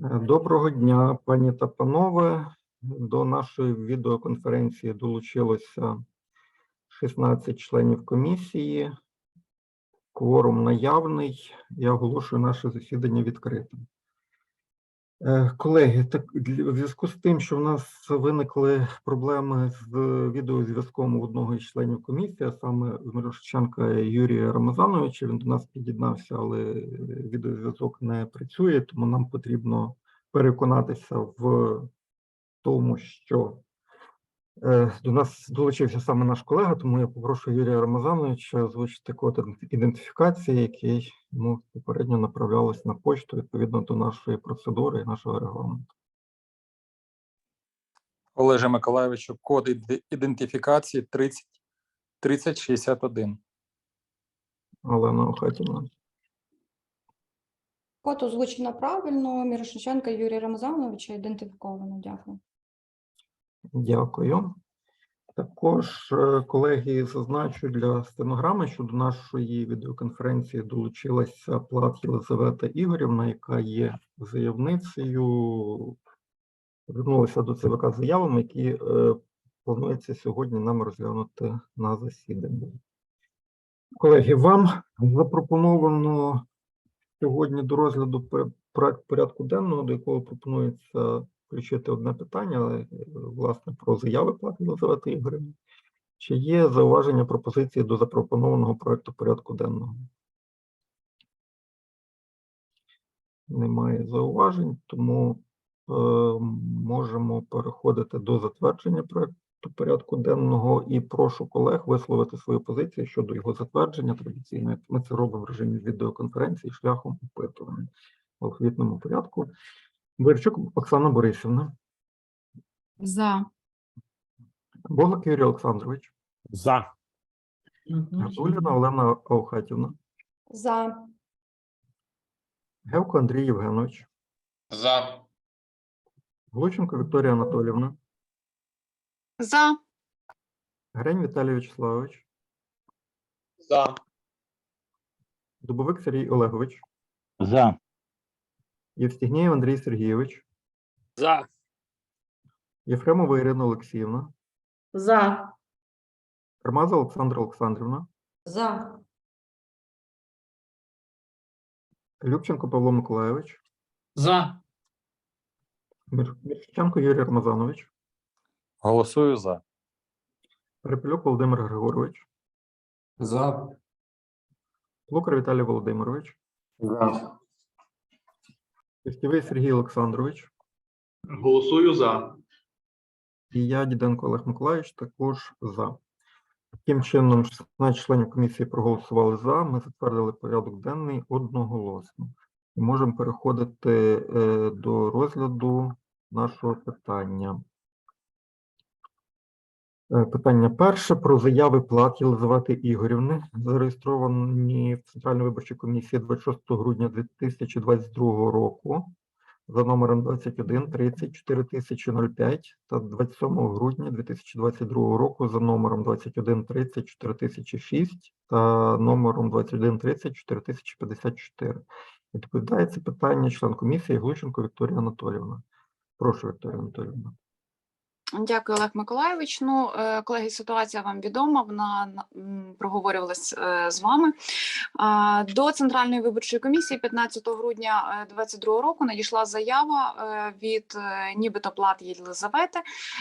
Доброго дня, пані та панове. До нашої відеоконференції долучилося 16 членів комісії. Кворум наявний. Я оголошую наше засідання відкритим. Е, Колеги, так в зв'язку з тим, що в нас виникли проблеми з відеозв'язком у одного із членів комісії, а саме з Мирошиченка Юрія Рамазановича, він до нас під'єднався, але відеозв'язок не працює, тому нам потрібно переконатися в тому, що до нас долучився саме наш колега, тому я попрошу Юрія Рамазановича озвучити код ідентифікації, який йому попередньо направлялось на почту відповідно до нашої процедури і нашого регламенту. Олеже Миколайовичу, код іде- ідентифікації 30 3061. Олена Охатівна. Код озвучено правильно. Мірошниченка Юрія Рамазановича ідентифіковано. Дякую. Дякую. Також, е, колеги, зазначу для стенограми, що до нашої відеоконференції долучилася Плат Єлизавета Ігорівна, яка є заявницею, звернулася до ЦВК заявами, які е, планується сьогодні нам розглянути на засіданні. Колеги, вам запропоновано сьогодні до розгляду проект порядку денного, до якого пропонується включити одне питання, але, е, власне, про заяви плати Єлизавети Ігорівни. Чи є зауваження пропозиції до запропонованого проекту порядку денного? Немає зауважень, тому е, можемо переходити до затвердження проекту порядку денного і прошу колег висловити свою позицію щодо його затвердження традиційно. Ми це робимо в режимі відеоконференції шляхом опитування в алфавітному порядку. Борчук Оксана Борисівна, За. Богак Юрій Олександрович, За. Гатуліна Олена Аухатівна, За. Гевко Андрій Євгенович, За. Глученко Вікторія Анатолівна, За. Грень Віталій Вячеславович, За. Дубовик Сергій Олегович, За. Євстігнєєв Андрій Сергійович, За. Єфремова Ірина Олексіївна, За. Кармаза Олександра Олександрівна, За. Любченко Павло Миколайович, За. Мір- Мірченко Юрій Рамазанович, Голосую за. Перепелюк Володимир Григорович, За. Лукар Віталій Володимирович, За. Костєвий Сергій Олександрович, Голосую за. і я, Діденко Олег Миколайович, також за. Таким чином, 16 членів комісії проголосували за. Ми затвердили порядок денний одноголосно. І можемо переходити е, до розгляду нашого питання. Е, Питання перше про заяви плат Єлизавети Ігорівни, зареєстровані в Центральній виборчій комісії 26 грудня 2022 року за номером 21 30 4005 та 27 грудня 2022 року за номером 21 30 4006 та номером 21 30 4054. Відповідає це питання член комісії Глущенко Вікторія Анатоліївна. Прошу, Вікторія Анатоліївна. Дякую, Олег Миколайович. Ну, е, колеги, ситуація вам відома. Вона проговорювалась е, з вами. До Центральної виборчої комісії 15 грудня 2022 року надійшла заява е, від е, нібито плат Єлизавети,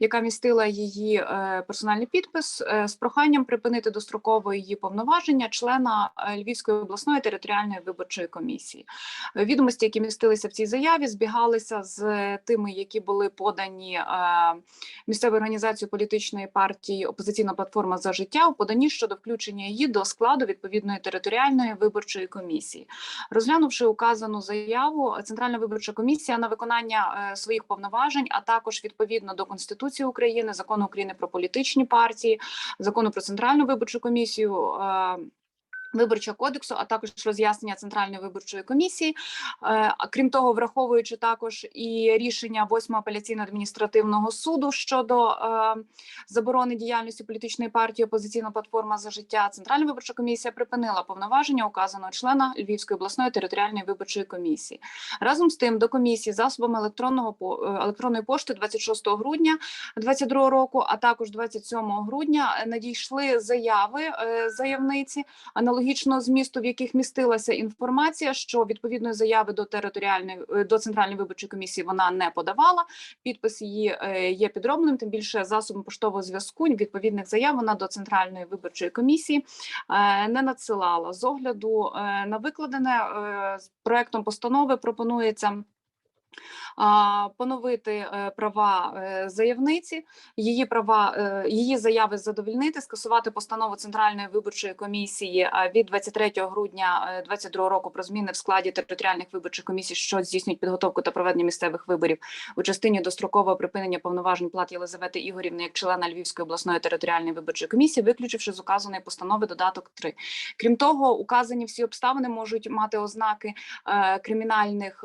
яка містила її е, персональний підпис е, з проханням припинити достроково її повноваження члена е, Львівської обласної територіальної виборчої комісії. Е, Відомості, які містилися в цій заяві, збігалися з тими, які були подані е, місцевою організацією політичної партії Опозиційна платформа за життя у поданні щодо включення її до складу відповідної територіальної виборчої комісії. Розглянувши указану заяву, Центральна виборча комісія на виконання е, своїх повноважень, а також відповідно до Конституції України, закону України про політичні партії, закону про центральну виборчу комісію. Виборчого кодексу, а також роз'яснення Центральної виборчої комісії. Е, крім того, враховуючи також і рішення 8 апеляційно адміністративного суду щодо е, заборони діяльності політичної партії Опозиційна платформа за життя, Центральна виборча комісія припинила повноваження указаного члена Львівської обласної територіальної виборчої комісії. Разом з тим, до комісії засобами електронного е, електронної пошти 26 грудня 2022 року, а також 27 грудня надійшли заяви заявниці аналогічного змісту, в яких містилася інформація, що відповідної заяви до територіальної е, до центральної виборчої комісії вона не подавала. Підпис її е, є підробленим. Тим більше засобом поштового зв'язку відповідних заяв вона до центральної виборчої комісії е, не надсилала. З огляду на викладене проектом постанови пропонується. Поновити е, права е, заявниці, її права, е, її заяви задовольнити, скасувати постанову Центральної виборчої комісії від 23 грудня 2022 року про зміни в складі територіальних виборчих комісій, що здійснюють підготовку та проведення місцевих виборів у частині дострокового припинення повноважень плат Єлизавети Ігорівни як члена Львівської обласної територіальної виборчої комісії, виключивши з указаної постанови додаток 3. Крім того, указані всі обставини можуть мати ознаки кримінальних.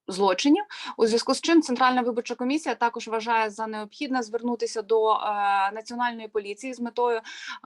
Злочинів у зв'язку з чим Центральна виборча комісія також вважає за необхідне звернутися до е, національної поліції з метою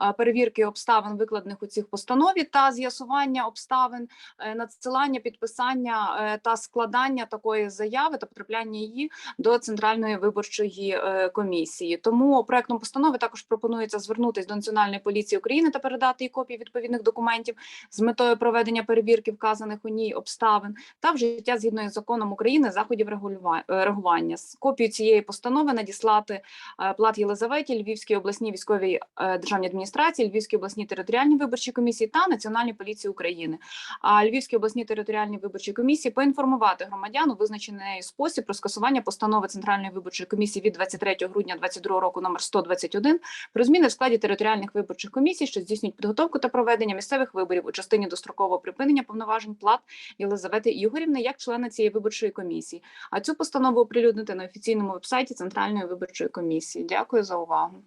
е, перевірки обставин, викладених у цих постанові, та з'ясування обставин е, надсилання, підписання та складання такої заяви та потрапляння її до Центральної виборчої комісії. Тому проектом постанови також пропонується звернутися до Національної поліції України та передати їй копії відповідних документів з метою проведення перевірки вказаних у ній обставин та вжиття згідно із законом України заходів е, реагування. З копію цієї постанови надіслати е, плат Єлизаветі, Львівській обласній військовій е, державній адміністрації, Львівській обласній територіальній виборчій комісії та Національній поліції України. А Львівській обласній територіальній виборчій комісії поінформувати громадян у визначений спосіб про скасування постанови Центральної виборчої комісії від 23 грудня 2022 року номер 121 про зміни в складі територіальних виборчих комісій, що здійснюють підготовку та проведення місцевих виборів у частині дострокового припинення повноважень плат Єлизавети Ігорівни як члена цієї виборчої комісії. А цю постанову оприлюднити на офіційному вебсайті Центральної виборчої комісії. Дякую за увагу.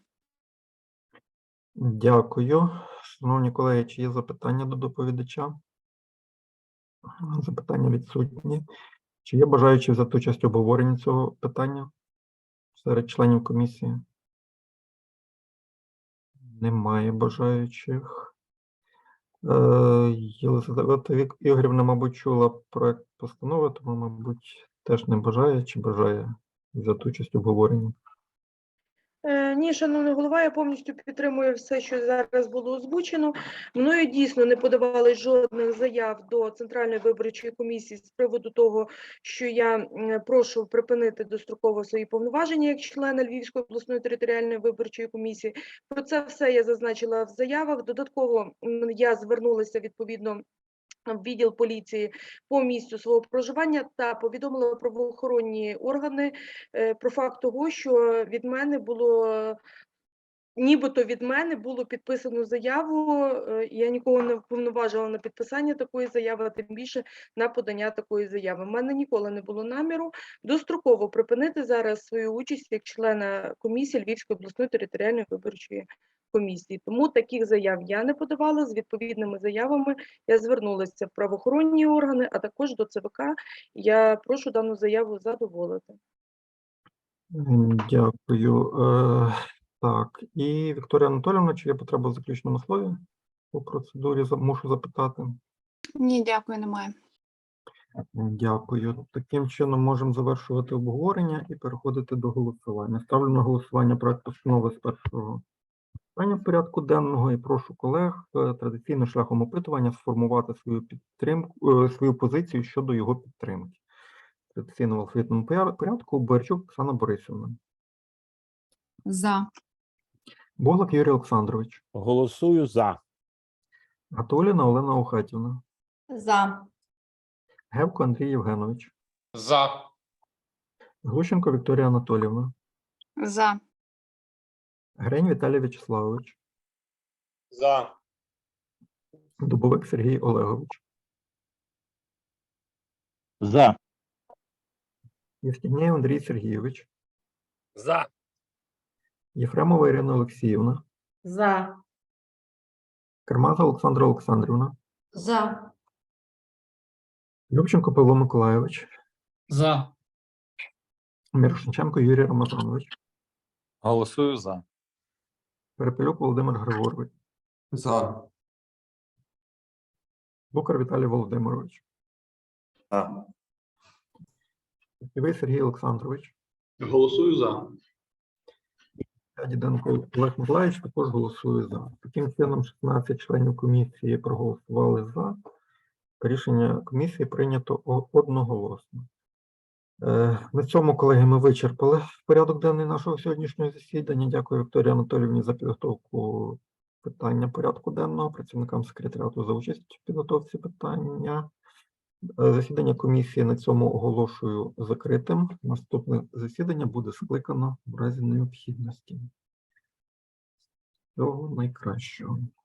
Дякую. Шановні колеги, чи є запитання до доповідача? Запитання відсутні. Чи є бажаючі взяти участь в обговоренні цього питання серед членів комісії? Немає бажаючих. Е, Єлизавета Ігорівна, мабуть, чула проект постанови, тому, мабуть, теж не бажає чи бажає взяти участь в обговоренні. Е, Ні, шановний голова, я повністю підтримую все, що зараз було озвучено. Мною дійсно не подавали жодних заяв до Центральної виборчої комісії з приводу того, що я прошу припинити достроково свої повноваження як члена Львівської обласної територіальної виборчої комісії. Про це все я зазначила в заявах. Додатково я звернулася відповідно відділ поліції по місцю свого проживання та повідомила правоохоронні органи е, про факт того, що від мене було. Нібито від мене було підписано заяву. е, Я нікого не вповноважила на підписання такої заяви, а тим більше на подання такої заяви. У мене ніколи не було наміру достроково припинити зараз свою участь як члена комісії Львівської обласної територіальної виборчої комісії. Тому таких заяв я не подавала. З відповідними заявами я звернулася в правоохоронні органи, а також до ЦВК. Я прошу дану заяву задоволити. Дякую. Е, Так, і Вікторія Анатоліївна, чи є потреба в заключному слові по процедурі? Мушу запитати. Ні, дякую, немає. Дякую. Таким чином можемо завершувати обговорення і переходити до голосування. Ставлю на голосування проект постанови з першого питання порядку денного і прошу колег е, традиційно шляхом опитування сформувати свою підтримку, е, свою позицію щодо його підтримки. Традиційно в алфавітному порядку Борчук Оксана Борисівна, За. Буглак Юрій Олександрович, Голосую за. Гатуліна Олена Охатівна, За. Гевко Андрій Євгенович, За. Глущенко Вікторія Анатоліївна, За. Грень Віталій Вячеславович, За. Дубовик Сергій Олегович, За. Євстігнєєв Андрій Сергійович, За. Єфремова Ірина Олексіївна, За. Кермаза Олександра Олександрівна, За. Любченко Павло Миколайович, За. Мірошниченко Юрій Рамазанович, Голосую за. Перепелюк Володимир Григорович, За. Букар Віталій Володимирович, За. Івий Сергій Олександрович, Голосую за. Діденко Олег Миколаївич також голосує за. Таким чином, 16 членів комісії проголосували за. Рішення комісії прийнято одноголосно. Е, На цьому, колеги, ми вичерпали порядок денний нашого сьогоднішнього засідання. Дякую Вікторії Анатоліївні за підготовку питання порядку денного, працівникам секретаріату за участь в підготовці питання. Е, Засідання комісії на цьому оголошую закритим. Наступне засідання буде скликано в разі необхідності. Всього найкращого.